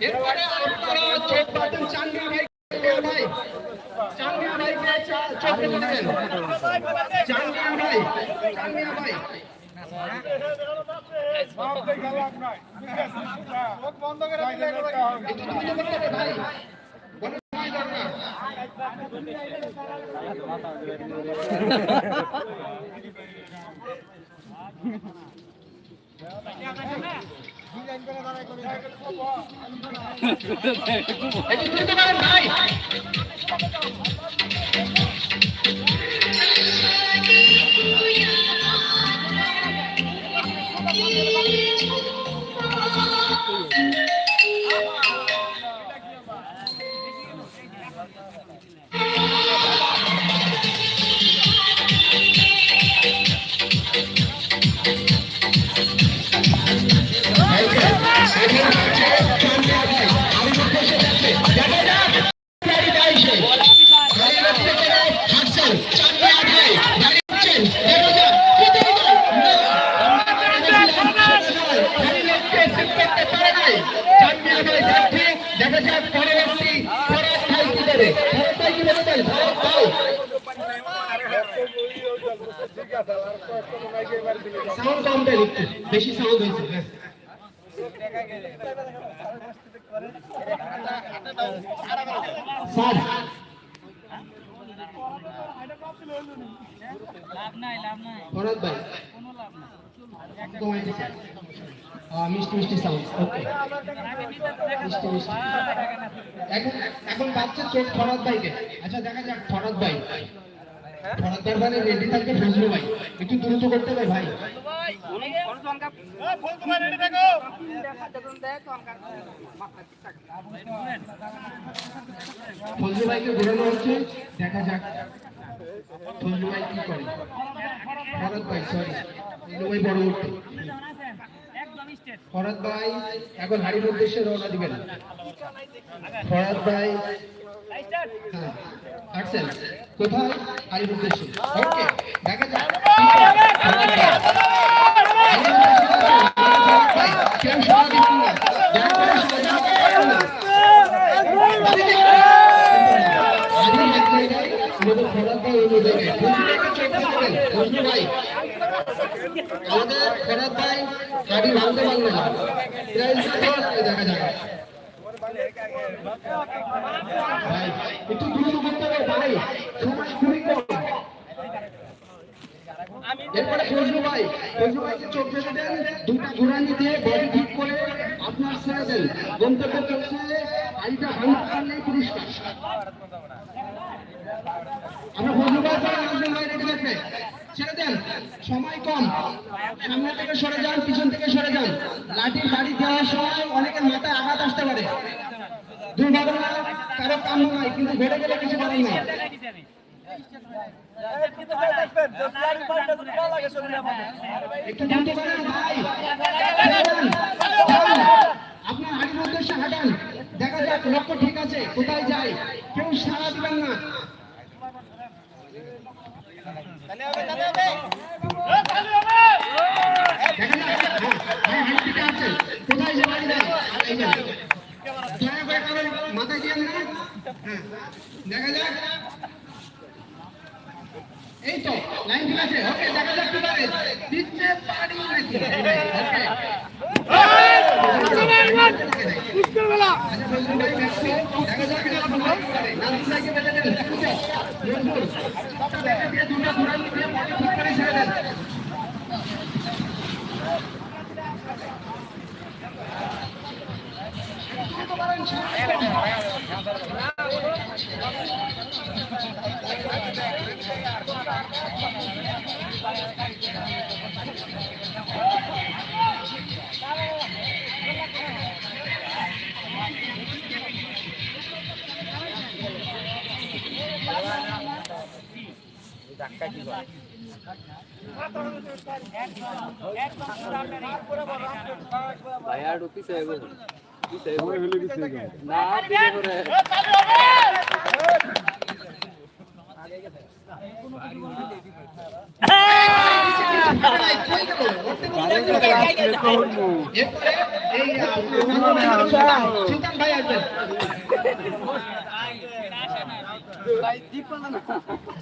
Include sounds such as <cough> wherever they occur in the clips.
এরপরে আপনারা চোখ বাঁধেন চান্দিয়া ভাই ভাই চান্দিয়া ভাইকে চোখ দেবেন চান্দিয়া ভাই চান্দিয়া ভাই ভাই কোনো <laughs> <laughs> সময় মিষ্টি মিষ্টি এখন এখন বাচ্চা চোখ ফরাদ ভাইকে আচ্ছা দেখা যাক ফরাদ ভাই ফরাদ ভাই রেডি থাকবে ফজলু ভাই একটু দ্রুত করতে হবে ভাই দেখা যাক ফজলু ভাই কি করে। ফরাদ ভাই সরি ভাই বড় ফরাদ ভাই, এখন হাড়ির উদ্দেশ্যে রওনা দিবেন ফরাদ ভাই হ্যাঁ কোথায়? হাড়ির উদ্দেশ্যে। দেখা যাক। আমাদের ফেরত ভাই একটু দ্রুত করতে হবে ভাই সময় খুবই কম এরপরে ফজলু ভাই, ফজলু ভাইকে চোখ বেঁধে দেন দুটা ঘুরানি দিয়ে বডি ঠিক করে আপনার ছেড়ে দেন গন্তব্য করছে গাড়িটা ভাঙতে পারলেই পুরস্কার। আমরা ফজলু ভাই নাজমুল ভাই রেডি থাকবে ছেড়ে দেন, সময় কম। সামনে থেকে সরে যান, পিছন থেকে সরে যান। লাঠির বাড়ি দেওয়ার সময় অনেকের মাথায় আঘাত আসতে পারে। দুর্ঘটনা কারও কাম্য নয়, কিন্তু ঘটে গেলে কিছু করার নাই। আপনার হাড়ির উদ্দেশ্যে হাঁটান দেখা যাক। লক্ষ্য ঠিক আছে কোথায় যায় কেউ সাড়া দিবেন না দেখা যাক হ্যাঁ, হ্যাঁ, হাড়ি ঠিক আছে কোথায় যে বাড়ি দেয় এই দেখা তো লাইন ঠিক আছে ওকে দেখা যাক কি পারে দিতে পারি নাকি? ওকে ভাইয়া ঢুকি সাহেব কি সাহেব না পিছে করে এরপরে এই সুলতান ভাই আসবেন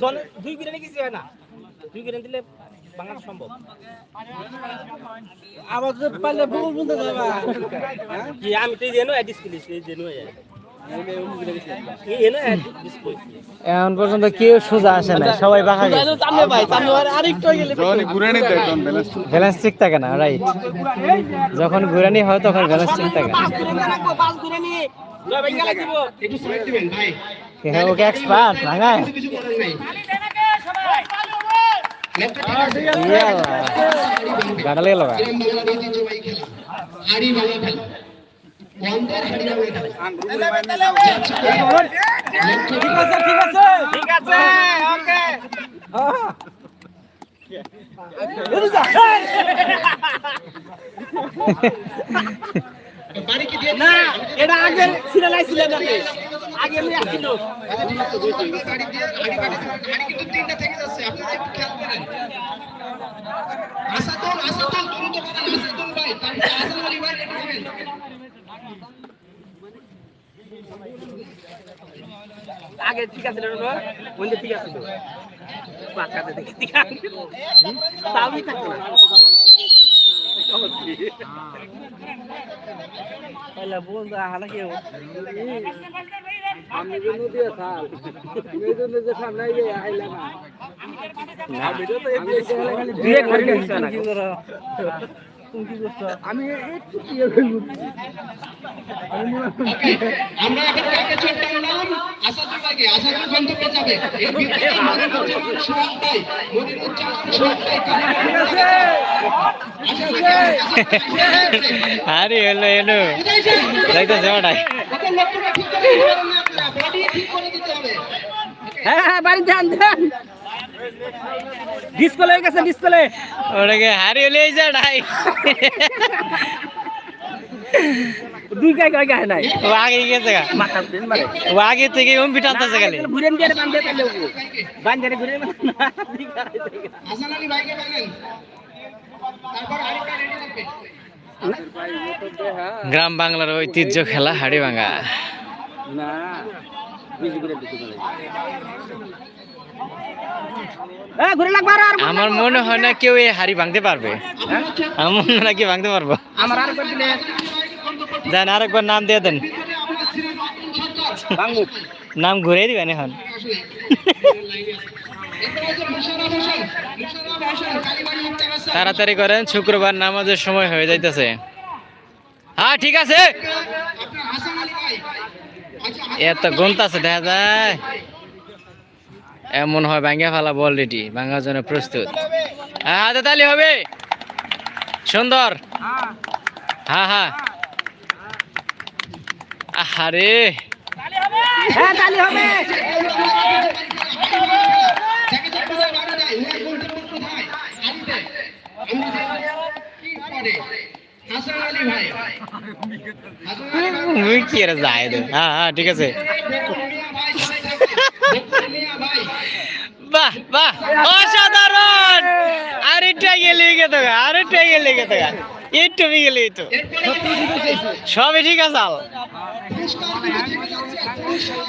জলে দুই কিনে কিছু হয় না। দুই কিনে দিলে বাংলা সম্ভব। আবার পারলে বহু বলতে যাবা। কি আমি তো জেনো অ্যাডিস করিস জেনো এনো অ্যাডিস করিস এখন পর্যন্ত কেউ সোজা আসে না সবাই বাঁকা ব্যালেন্স ঠিক থাকে না রাইট যখন ঘুরানি হয় তখন ব্যালেন্স ঠিক থাকে না। হ্যাঁ, ওকে এক্সপার্ট ভাঙায়। গাড়ালে গেল গা। গ্রাম বাংলার ঐতিহ্যবাহী খেলা। হাড়ি ভাঙা খেলা। ওয়ানদের হাড়ি ভাঙা খেলা। যাচ্ছে লেফটে ঠিক আছে ঠিক আছে। ঠিক আছে ওকে। বাড়ি কি দিয়ে না এটা আগে সিরিয়াল আইছিল নাকি আগে ঠিক আছে ঠিক আছে পাকাতে দেখি ঠিক আছে। তাওই থাকতো না তাহলে বল হালা কেউ আমি জন্য দিয়ে থাক এই জন্য যে সামনে আইলে আইলে না ভিডিও তো খালি দিয়ে খালি নিছ না আমি ওকে আমরা এখন কাকে চোট টানলাম আসাদুল ভাইকে গন্তব্যে যাবে মনির উচ্চারণ ঠিক আছে। আরে যাইতেছে ওটাই। হ্যাঁ হ্যাঁ বাড়ি ধ্যান ধ্যান ডিসপ্লে হয়ে গেছে ডিসপ্লে ওটাকে হারিয়ে লিয়ে যাটাই দুই গায় গায় গায় নাই। ও আগে গেছে গা। মাথা দিন মারে। ও আগে থেকে উম্পি টানতেছে খালি। ঘুরেন দিয়ে বান্ধে তাহলে বান্ধে ঘুরে হাসান আলী ভাইকে বলেন। তারপর আরেকটা রেডি থাকবে। গ্রাম বাংলার ঐতিহ্য খেলা হাড়ি ভাঙা না বেশি করে দিতে পারে হ্যাঁ ঘুরে লাগবে আর আমার মনে হয় না কেউ এই হাড়ি ভাঙতে পারবে। আমার মনে হয় না কি ভাঙতে পারব। আমার আর দিলে। দেন আরেকবার নাম দিয়ে দেন। নাম ঘুরে দিবেন এখন। তাড়াতাড়ি করেন শুক্রবার নামাজের সময় হয়ে যাইতেছে। হ্যাঁ ঠিক আছে। এত গন্ত আছে দেখা যায়। এমন হয় ভাঙ্গা ফেলা অলরেডি ভাঙ্গার জন্য প্রস্তুত হ্যাঁ হাতে তালি হবে সুন্দর হ্যাঁ হ্যাঁ হ্যাঁ মারা যায় হ্যাঁ হ্যাঁ ঠিক আছে বাহ বাহ, অসাধারণ! আরেকটা গেলে গেতো আরেকটা গেলে গেতো একটু গেলে তো। সবই ঠিক আছে, আল।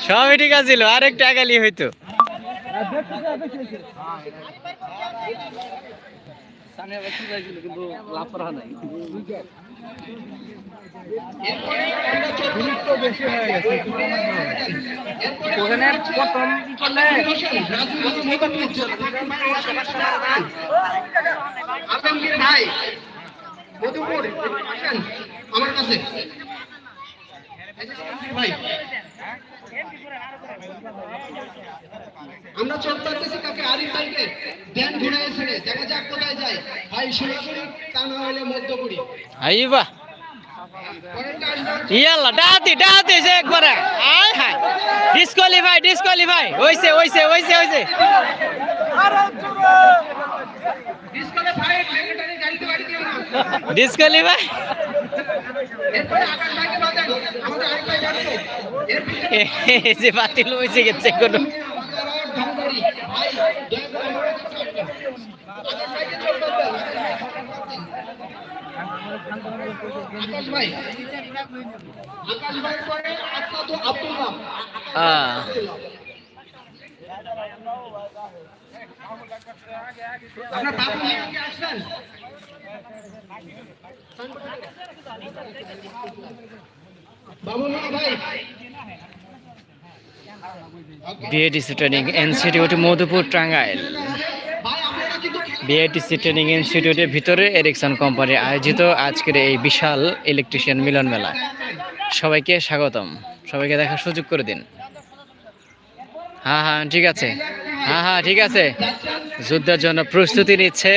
সবই ঠিক আছিল আরেকটা গেলি হইতো। কিন্তু লাভ করা নাই ওখানে প্রথম কি করলে আলমগীর ভাই মধুপুর আমার কাছে। ভাই আমরা চলতে পারতেছি কাকে? আরিফ ভাইকে। ধ্যান ঘুরে ছেড়ে দেখা যাক কোথায় যায়। ভাই সরাসরি তা না হলে মধ্যপুরি। আসবে ইয়াল্লা ডাহাতি ডাহাতি সে একবারে। আয় হায়। ডিসকোয়ালিফাই ডিসকোয়ালিফাই হইছে হইছে হইছে হইছে। ডিসকোয়ালিফাই যে বাতিল হইছে গেছে কোনো ধনবাড়ি ভাই দয়া করে আমাদের কাছে আসবেন। আকাশ ভাই। আকাশ ভাই পরে আসাদু আব্দুল আপনার বাবু ভাই। BADC training institute Madhupur Tangail BITC training ইনস্টিটিউটের ভিতরে এরিকসন কোম্পানি আয়োজিত আজকের এই বিশাল ইলেকট্রিশিয়ান মিলন মেলা। সবাইকে স্বাগতম। সবাইকে দেখার সুযোগ করে দিন। হ্যাঁ হ্যাঁ ঠিক আছে। হ্যাঁ হ্যাঁ ঠিক আছে। যুদ্ধের জন্য প্রস্তুতি নিচ্ছে।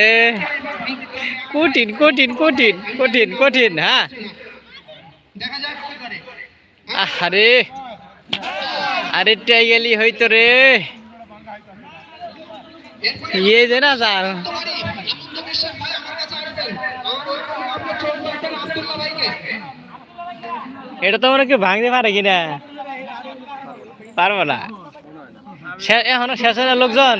কঠিন কঠিন কঠিন কঠিন কঠিন হ্যাঁ। আরে আরে টাই গেলি হয়তো রে এরপরে ইয়ে যে না স্যার তোমারই আনন্দ বিশ্বাস ভাই আমার কাছে আসবেন আমার আপনার চোখ দেখবেন আব্দুল্লাহ ভাইকে এটা তো মনে কি ভাঙতে পারে কিনা পারব না এখনও শেষ হয় না লোকজন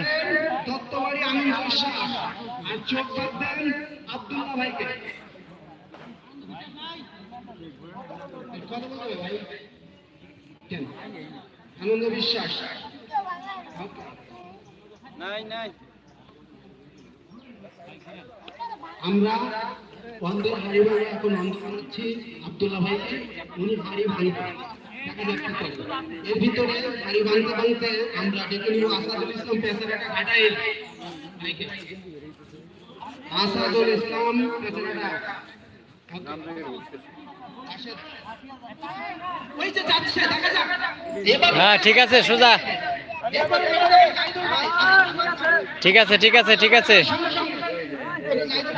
বিশ্বাস আমরা অন্ধের হাড়ি ভাড়ি এখন অন্ধ করাচ্ছি আব্দুল্লাহ ভাইকে উনি হাড়ি কি করে। এর ভিতরে হাড়ি ভাঙতে ভাঙতে আমরা ডেকে নিব আসাদুল ইসলাম পেছারাটা ঘাটাইল ভাইকে আসাদুল ইসলাম এবার হ্যাঁ ঠিক আছে সোজা। ঠিক আছে ঠিক আছে ঠিক আছে।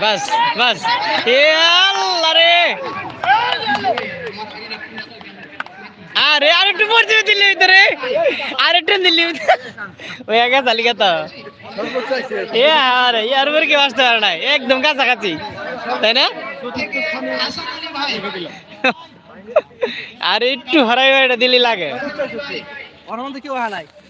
বাস বাস। এ আল্লাহ রে। আরে, আর একটু পড়ছে দিল্লি ভিতরে আর একটু দিল্লি ওই আগে চালিকা তো এ আরে ইয়ার উপরে কেউ আসতে পারে না একদম কাছাকাছি। তাই না? আর, একটু হরাই এটা দিল্লি লাগে। ওর কেউ হালাই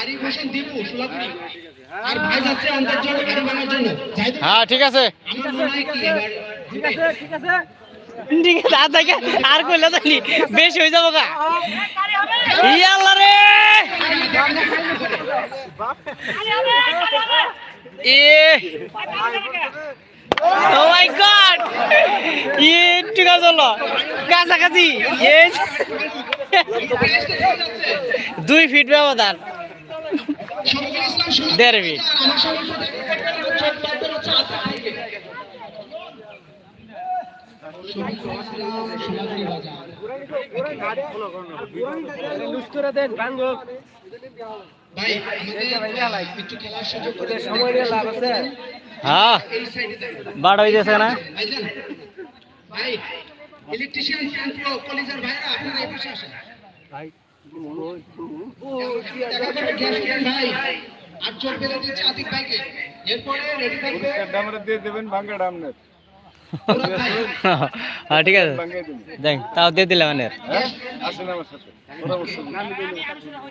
আরিফ হোসেন দীপু সোলাপুরি আর ভাই যাচ্ছে জন্য। হ্যাঁ ঠিক আছে। আমার কি এবার ঠিক আছে ঠিক আছে ঠিক আছে আর থাকে আর কইলে তো বেশি হয়ে যাব গা। ইয়াল্লা রে! এ ও মাই গড! কাছাকাছি। দুই ফিট ব্যবধান। দেড় আছে। হ্যাঁ। বাড় হইতেছে না? ভাই ইলেকট্রিশিয়ান কলেজের ভাইরা আপনারা এই পাশে আসেন। ভাই হ্যাঁ ঠিক আছে দেখ তাও দিয়ে দিলাম আসেন আমার সাথে পরামর্শ দিন।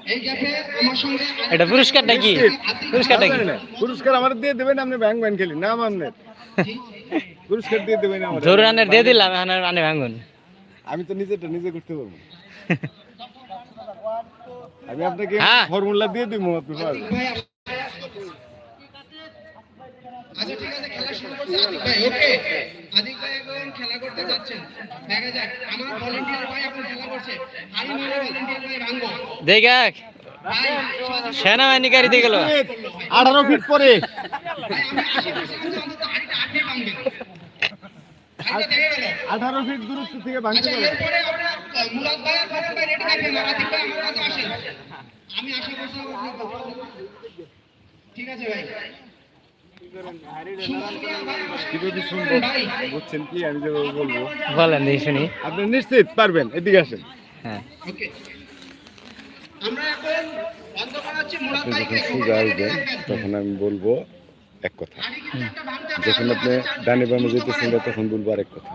এই গ্যাপে আমার সঙ্গে এটা পুরস্কারটা কি? পুরস্কারটা কি পুরস্কার আমার দিয়ে দেবেন আপনি ব্যাংক ব্যাংক খেলি। নাম আপনার পুরস্কার দিয়ে দেবেন ধরুন আনের দিয়ে দিলাম এখন আনে ভাঙুন। আমি তো নিজেটা নিজে করতে পারব <laughs> আমি আপনাকে হ্যাঁ। ফর্মুলা দিয়ে দিব আপনি আচ্ছা ঠিক আছে খেলা শুরু করছে। আতিক ভাই ওকে। আতিক ভাই এখন খেলা করতে যাচ্ছেন। দেখা যাক আমার ভলেন্টিয়ার ভাই এখন খেলা করছে। হারি মেরে ভলেন্টিয়ার ভাই ভাঙবো দেখ ভাই সেনাবাহিনী গাড়ি দিয়ে গেল আঠারো ফিট পরে। আঠারো ফিট দূরত্ব থেকে ভাঙতে পারে। আমি আশা করছি ঠিক আছে ভাই। কি যদি শুনব। বুঝছেন কি আমি যেভাবে বলব। বলেন শুনি। আপনি নিশ্চিত পারবেন? এদিকে আসেন। হ্যাঁ। আমরা এখন তখন আমি বলব এক কথা। যখন আপনি ডানে বামে যেতেছেন তখন বলব আরেক কথা।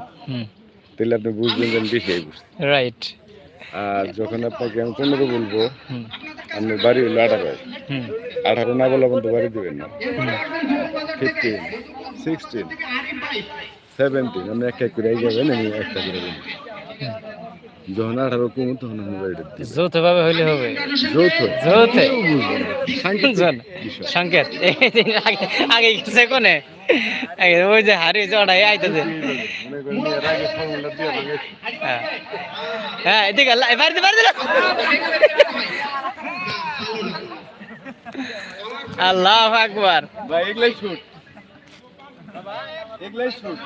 তাহলে আপনি বুঝবেন যেন বেশি বুঝছি। রাইট আর যখন আপনাকে আমি পনেরো বলব আপনার বাড়ি হলো আঠারো। আঠারো না বলা পর্যন্ত বাড়ি দেবেন না। ফিফটিন সিক্সটিন সেভেন্টিন আপনি এক এক করে যাবেন আমি একটা করে যখন আঠারো কমো তখন আমি বাড়িটা যৌথ ভাবে হইলে হবে। যৌথ। যৌথে। সাংকেতিক শোন, বিষয়। সংকেত। আগে আগে গেছে কোনে? ওই যে জড়াই আইতেছে হ্যাঁ এদিকে আল্লাহ আকবার। ভাই এগুলাই শুট এগুলাই শুট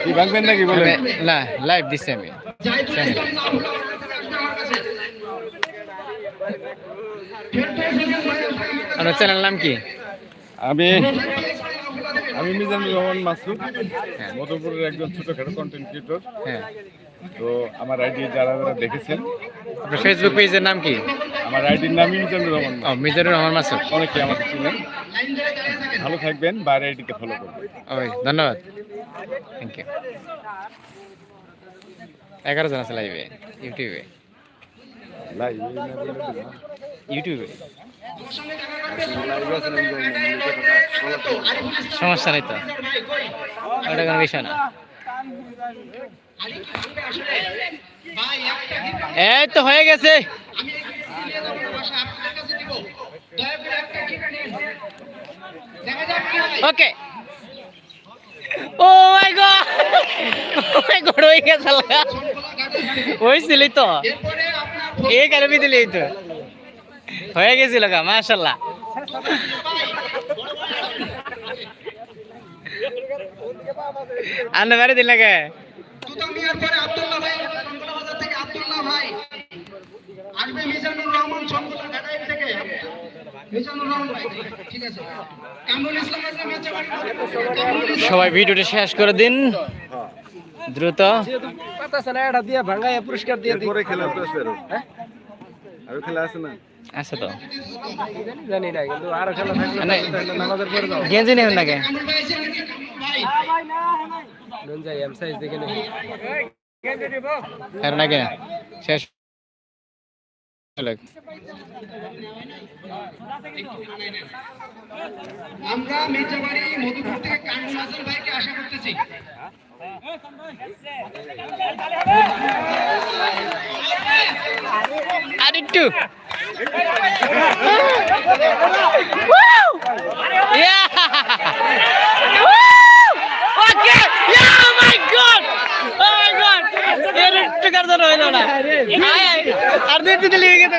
কি ভাঙবেন নাকি বলে না লাইভ দিছি আমি। আপনার চ্যানেল নাম কি? আমি আমি মিজানুর রহমান মাসুদ মধুপুরের একজন ছোটখাটো কন্টেন্ট ক্রিয়েটর হ্যাঁ। তো আমার আইডি যারা যারা দেখেছেন আপনার ফেসবুক পেজের নাম কি? আমার আইডির নামই মিজানুর রহমান ও মিজানুর রহমান মাসুদ। অনেকে আমাকে চিনেন। ভালো থাকবেন বাইরে আইডিকে ফলো করবেন। ওই ধন্যবাদ। থ্যাংক ইউ এগারো জন আছে লাইভে ইউটিউবে লাইভ ইউটিউবে সমস্যা নেই তো। ওটা কোনো বিষয় না। এই তো হয়ে গেছে। ওকে। ও my god. O my god হয়েছিল তো। এই কারণে দিলি তো। হয়ে গেছিল গা মাশাল্লাহ আন্না বাড়ি তুতাম মিয়ার পরে আব্দুল্লাহ ভাই সংকলা বাজার থেকে আব্দুল্লাহ ভাই আসবে মিজানুর রহমান সংকলা থেকে। মিজানুর রহমান ভাই ঠিক আছে। কামরুল ইসলাম আছে ম্যাচে বাড়ি সবাই ভিডিওটা শেষ করে দিন। দ্রুত। দিয়ে ভাঙায় পুরস্কার দিয়ে দিই এরপরে খেলা তো আছে আরও খেলা আছে না? আছে তো। জানি না কিন্তু আরও খেলা থাকলে মানে নামাজের পরে যাও। গেঞ্জি নেই নাকি নুন যাই এম সাইজ দেখে নেই আর নাকি শেষ। আমরা মির্জাবাড়ি মধুপুর থেকে কামরুল হাসান ভাইকে আশা করতেছি। আর একটু ওকে Oh! Oh। আর দুই তিন লিখে গেছে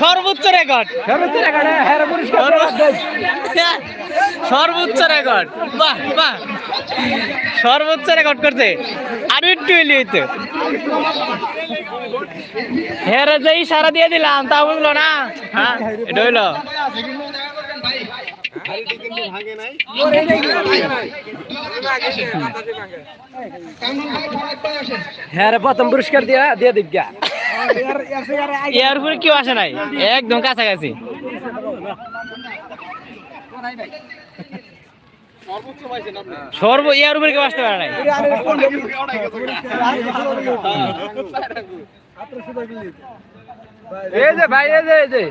সর্বোচ্চ রেকর্ড। সর্বোচ্চ টাকা হ্যাঁ পুরস্কার সর্বোচ্চ রেকর্ড বাহ বাহ। সর্বোচ্চ রেকর্ড করছে। আর একটু এলি হইতো। হেরে যে ইশারা দিয়ে দিলাম তা বুঝলো না? হ্যাঁ এটা হইল। হ্যাঁ প্রথম পুরস্কার দিয়া দিয়ে দিক এর উপরে কেউ আসে নাই। একদম কাছাকাছি। সর্ব ইয়ার উপরে কেউ আসতে পারে নাই। এই যে ভাই এই যে এই যে।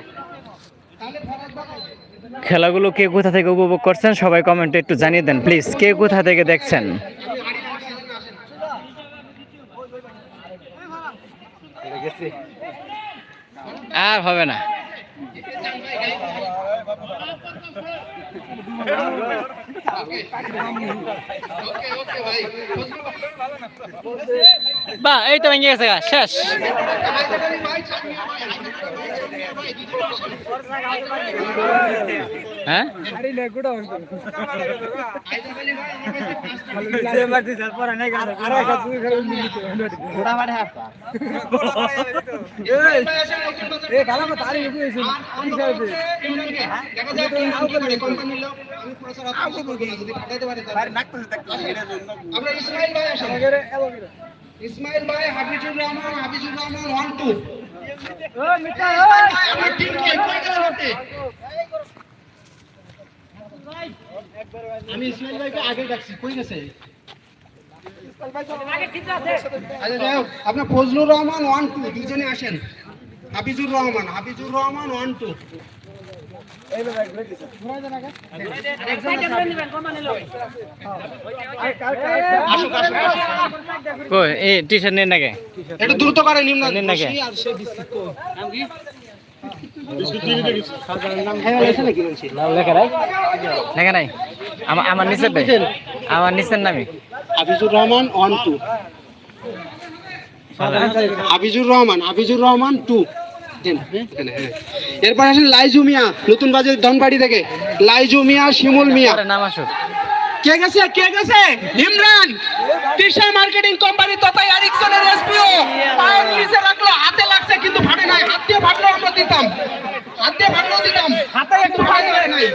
খেলাগুলো কে কোথা থেকে উপভোগ করছেন সবাই কমেন্টে একটু জানিয়ে দেন প্লিজ। কে কোথা থেকে দেখছেন? আর হবে না। বা এই তো ভেঙে গেছে গা, শেষ হ্যাঁ ইসমাইল ভাই হাফিজুর আমি ইসমাইল ভাইকে আগে ডাকছি কই গেছে আপনার ফজলুর রহমান ওয়ান টু দুজনে আসেন। হাফিজুর রহমান হাফিজুর রহমান ওয়ান টু এইবারে ব্রেক দিছে ঘুরাই দেন আগে আসুক আসুক কই এই টি শার্ট নেন নাকি একটু দ্রুত করে নিন না নাকি? আর সে বিস্কুট তো। লেখা নাই। আমার নিচের আমার নিচের নামি। Hafizur Rahman one two Hafizur Rahman Hafizur Rahman two এরপর আসেন লাইজু মিয়া নতুন বাজার ধনবাড়ি থেকে। লাইজু মিয়া শিমুল মিয়া। নাম আসুক। কে গেছে? কে গেছে? ইমরান তিশা মার্কেটিং কোম্পানি তথা আরিকসনের এসপিও। পায়ের নিচে রাখল হাতে লাগছে কিন্তু ফাটে নাই। হাত দিয়ে ফাটলো আমরা দিতাম। হাত দিয়ে ফাটলো হাতে একটু ফাটে নাই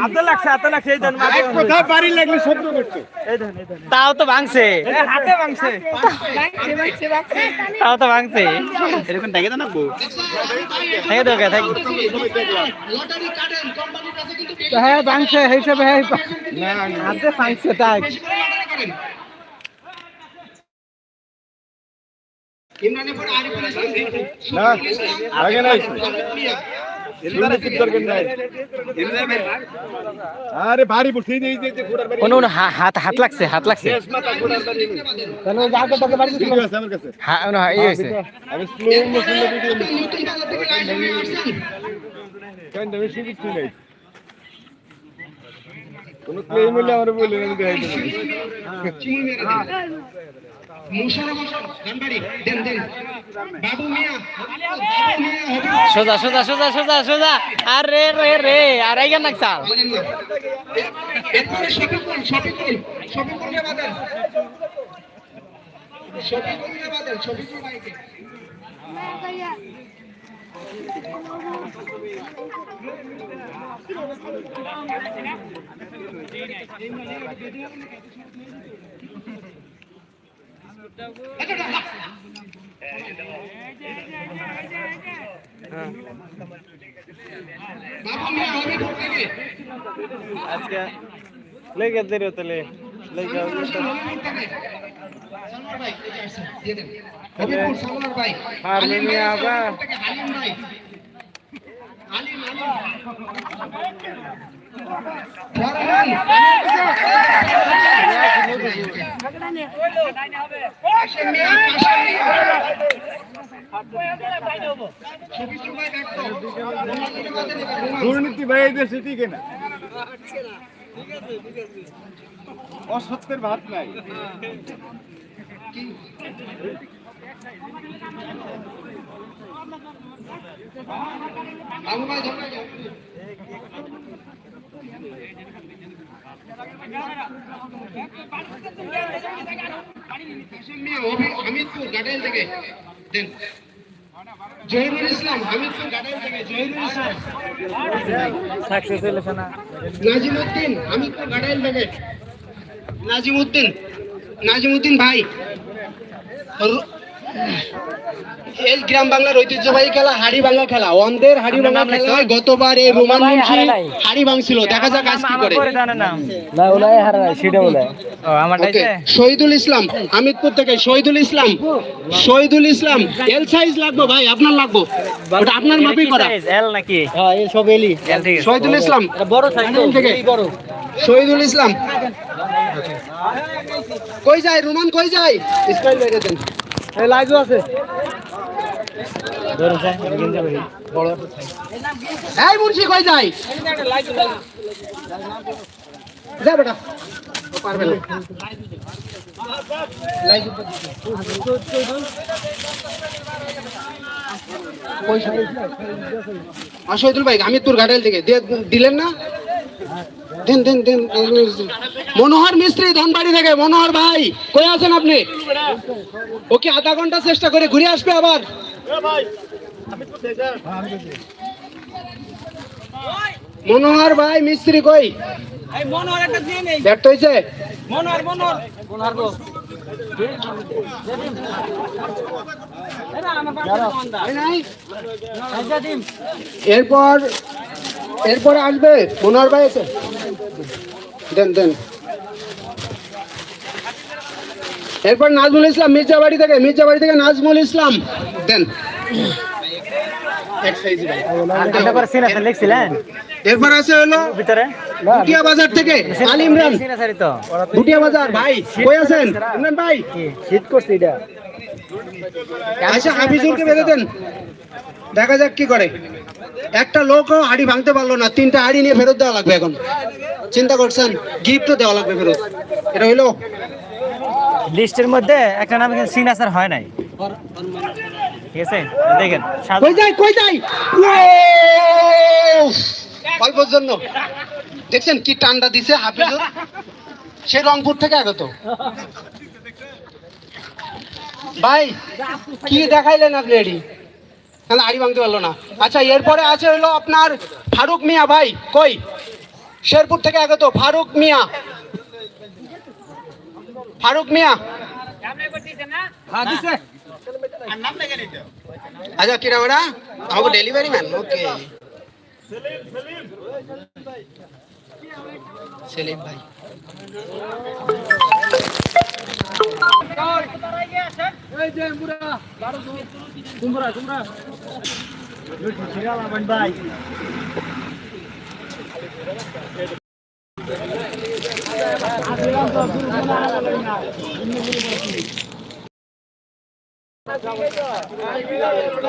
হাতে লাগছে। হাতে লাগছে এই দেন কথা বাড়ি লাগলে শব্দ করছে। তাও তো ভাঙছে। হাতে ভাঙছে। তাও তো ভাঙছে। এরকম দেখে তো না বউ? থাকে তো থাকে লটারি কাটেন কোম্পানির কাছে কিন্তু হ্যাঁ। ভাঙছে হিসাবে হ্যাঁ হাতে ভাঙছে তাই বেশি করে লটারি করেন ইমরানের পরে আরিফুল ইসলাম না আগে নাই মিয়া ইউনিসের দরকার নাই আরে ভারী পড়ছে এই যে এই যে- এই যে ঘোড়ার বাড়ি কোনো কোনো হা- হাত হাত লাগছে হাত লাগছে শেষ মাথা ঘোড়ার বাড়ি তাহলে ওই আগে তোকে বাড়ি ভিডিও আছে আমার কাছে হ্যাঁ কোনো ই হয়েছে আমি স্লো মোশন ভিডিও নিচ্ছি নতুন বাজার থেকে লাইজু মিয়া আসছেন কেন আমি শুধু শুনে কোন ক্লেম হলে আমার বলে আমি দেখাই দেবো সোজা সোজা সোজা সোজা সোজা। আরে রে রে আর এই গান নাকসাল বলেন না এরপরে শফিকুল শফিকুল শফিকুল মিয়া বাদেন শফিকুল মিয়া বাদেন শফিকুল ভাইকে বাবু মিয়া হবে থেকে আজকে লেগে দেরি তাহলে লেগে সানোয়ার ভাই এই যে আসছেন, দিয়ে দেন। হবিবপুর সানোয়ার ভাই। আর হালিম ভাই মিয়া আছে, আবার। হবিবপুর থেকে দুর্নীতি ভাই এই দেশে অসত্যের ভাত নাই। বাবু ভাই ধরে। হামিদপুর গাডেল থেকে দেন। জহিরুল ইসলাম হামিদপুর গাডেল থেকে জহিরুল ইসলাম। সাকসেস হইছে না নাজিমউদ্দিন হামিদপুর গাডেল থেকে। নাজিমউদ্দিন নাজিমউদ্দিন ভাই। এই গ্রাম বাংলার ঐতিহ্যবাহী খেলা হাড়ি ভাঙা খেলা। অন্ধের হাড়ি ভাঙা খেলায় গতবার এই রোমান মুন্সি হাড়ি ভাঙছিল। দেখা যাক আজ কি করে। না ওলাই হারা সেটা বলে শহীদুল ইসলাম হামিদপুর থেকে। শহীদুল ইসলাম শহীদুল ইসলাম এল সাইজ লাগবে ভাই আপনার লাগবে? ওটা আপনার মাপই করা। এল নাকি? হ্যাঁ এই সব এলি এল ঠিক আছে। শহীদুল ইসলাম। বড় সাইজ থেকে। বড়। শহীদুল ইসলাম। কই যায় রোমান কই যায়? ইসমাইল ভাই দেন। এই লাইজও আছে। শহীদুল ভাই, আমি তোর ঘাটাল থেকে। দিলেন না? দেন দেন দেন। মনোহর মিস্ত্রি, ধনবাড়ি থেকে। মনোহর ভাই, কই আছেন আপনি? ওকে আধা ঘণ্টা চেষ্টা করে ঘুরে আসবে আবার? মনোহর ভাই মিস্ত্রি কই? হয়েছে মনোহর মনোহর মনোহর। গো। এরপর এরপর আসবে? মনোহর ভাই আছে? দেন দেন। এরপর নাজমুল ইসলাম মির্জাবাড়ি থেকে মির্জাবাড়ি থেকে নাজমুল ইসলাম। দেন। এক size ভাই। এরপর আছে হলো ভুটিয়া বাজার থেকে। আল ইমরান ভুটিয়া বাজার ভাই কই আছেন? ইমরান ভাই। শীত করছে এটা? আচ্ছা হাফিজুলকে বেঁধে দেন। দেখা যাক কি করে। একটা লোকও হাড়ি ভাঙতে পারল না। তিনটা হাড়ি নিয়ে ফেরত দেওয়া লাগবে এখন। চিন্তা করছেন গিফটও দেওয়া লাগবে ফেরত। এটা হইল। লিস্টের মধ্যে একটা নাম সিগনেচার হয় নাই। ঠিক আছে? দেখেন কই যাই কই যাই? অল্পর জন্য। দেখছেন কি টান্ডা দিছে হাফিজুল সে রংপুর থেকে আগত। ভাই কি দেখাইলেন আপনি এডি তাহলে আড়ি ভাঙতে পারল না। আচ্ছা এরপরে আছে হলো আপনার ফারুক মিয়া ভাই কই? শেরপুর থেকে আগত ফারুক মিয়া। ফারুক মিয়া। হ্যাঁ দিছে। আচ্ছা কিরা ওরা আমাকে ডেলিভারি ম্যান ওকে সেলিম ভাই। এই ¡Ay, cuídate!